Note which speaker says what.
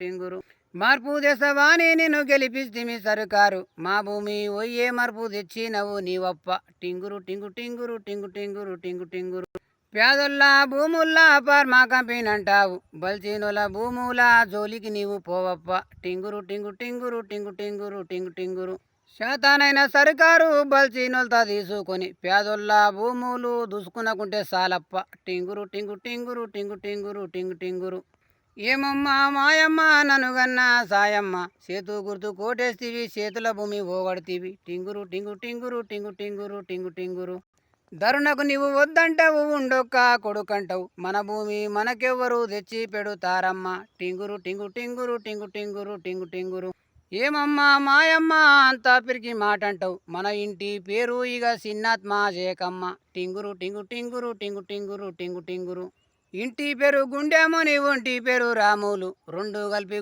Speaker 1: టింగురు మార్పు తెస్తవాని నిన్ను గెలిపిస్తిమి సరుకారు. మా భూమి ఒయ్యే మార్పు తెచ్చినవు నీవప్ప. టింగురు టింగు టింగురు టింగు టింగురు టింగు టింగురు. పేదొల్ల భూముల్లా పర్మా కంపినంటావు. అంటావు బల్చీనుల భూముల జోలికి నీవు పోవప్ప. టింగురు టింగు టింగురు టింగు టింగురు టింగు టింగురు. శాతానైన సర్కారు బల్చీనులతో తీసుకొని పేదొల్ల భూములు దూసుకునకుంటే సాలప్ప. టింగురు టింగు టింగురు టింగు టింగురు టింగు టింగురు. ఏమమ్మా మాయమ్మ? ననుగన్న సాయమ్మ. చేతు గుర్తు కోటేస్తివి చేతుల భూమి ఓగడతీవి. టింగురు టింగు టింగురు టింగు టింగురు టింగు టింగురు. ధరుణకు నీవు వద్దంటావు ఉండొక్క కొడుకంటావు. మన భూమి మనకెవ్వరు తెచ్చి పెడుతారమ్మ. టింగురు టింగు టింగురు టింగు టింగురు టింగు టింగురు. ఏమమ్మా మాయమ్మ? అంతా పిరికి మాట అంటావు మన ఇంటి పేరు ఇక సిన్నాత్మా జేకమ్మ టింగురు టింగు టింగురు టింగు టింగురు టింగు టింగురు. ఇంటి పేరు గుండెమో ఒంటి పేరు రాములు. రెండు కలిపి